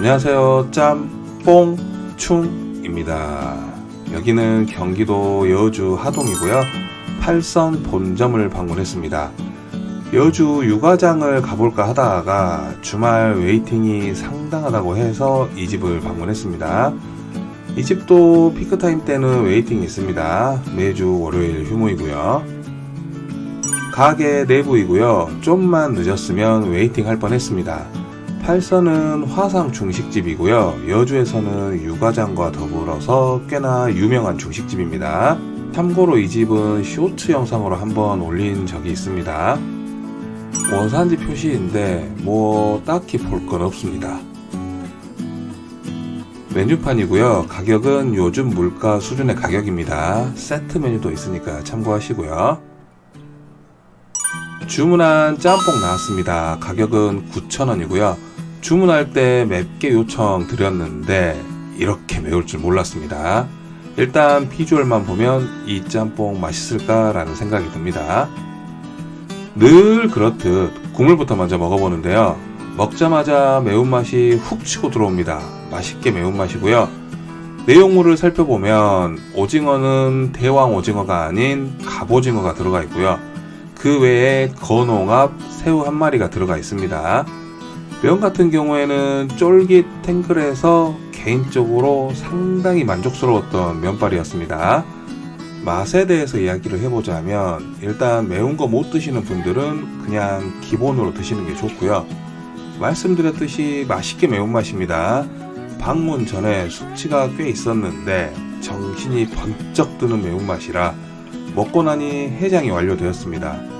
안녕하세요. 짬뽕충입니다. 여기는 경기도 여주 하동이고요. 팔선 본점을 방문했습니다. 여주 육아장을 가볼까 하다가 주말 웨이팅이 상당하다고 해서 이 집을 방문했습니다. 이 집도 피크타임 때는 웨이팅이 있습니다. 매주 월요일 휴무이고요. 가게 내부이고요. 좀만 늦었으면 웨이팅 할 뻔했습니다. 팔선은 화상 중식집이고요. 여주에서는 육아장과 더불어서 꽤나 유명한 중식집입니다. 참고로 이 집은 쇼츠 영상으로 한번 올린 적이 있습니다. 원산지 표시인데 뭐 딱히 볼 건 없습니다. 메뉴판이고요. 가격은 요즘 물가 수준의 가격입니다. 세트 메뉴도 있으니까 참고하시고요. 주문한 짬뽕 나왔습니다. 가격은 9,000원이고요. 주문할 때 맵게 요청 드렸는데 이렇게 매울 줄 몰랐습니다. 일단 비주얼만 보면 이 짬뽕 맛있을까라는 생각이 듭니다. 늘 그렇듯 국물부터 먼저 먹어보는데요. 먹자마자 매운맛이 훅 치고 들어옵니다. 맛있게 매운맛이고요. 내용물을 살펴보면 오징어는 대왕 오징어가 아닌 갑오징어가 들어가 있고요. 그 외에 건홍합, 새우 한 마리가 들어가 있습니다. 면 같은 경우에는 쫄깃 탱글해서 개인적으로 상당히 만족스러웠던 면발이었습니다. 맛에 대해서 이야기를 해보자면 일단 매운 거 못 드시는 분들은 그냥 기본으로 드시는 게 좋고요. 말씀드렸듯이 맛있게 매운맛입니다. 방문 전에 숙취가 꽤 있었는데 정신이 번쩍 드는 매운맛이라 먹고 나니 해장이 완료되었습니다.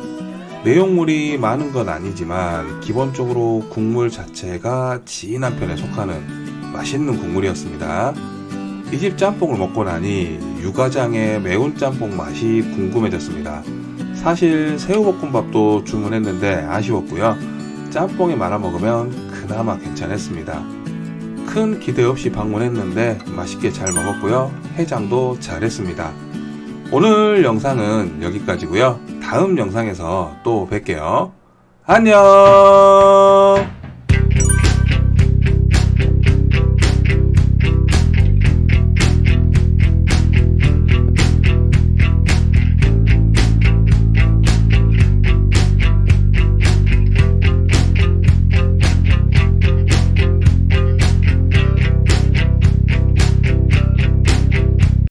내용물이 많은 건 아니지만 기본적으로 국물 자체가 진한 편에 속하는 맛있는 국물이었습니다. 이 집 짬뽕을 먹고 나니 육아장의 매운 짬뽕 맛이 궁금해졌습니다. 사실 새우볶음밥도 주문했는데 아쉬웠고요. 짬뽕에 말아 먹으면 그나마 괜찮았습니다. 큰 기대 없이 방문했는데 맛있게 잘 먹었고요. 해장도 잘했습니다. 오늘 영상은 여기까지고요. 다음 영상에서 또 뵐게요. 안녕!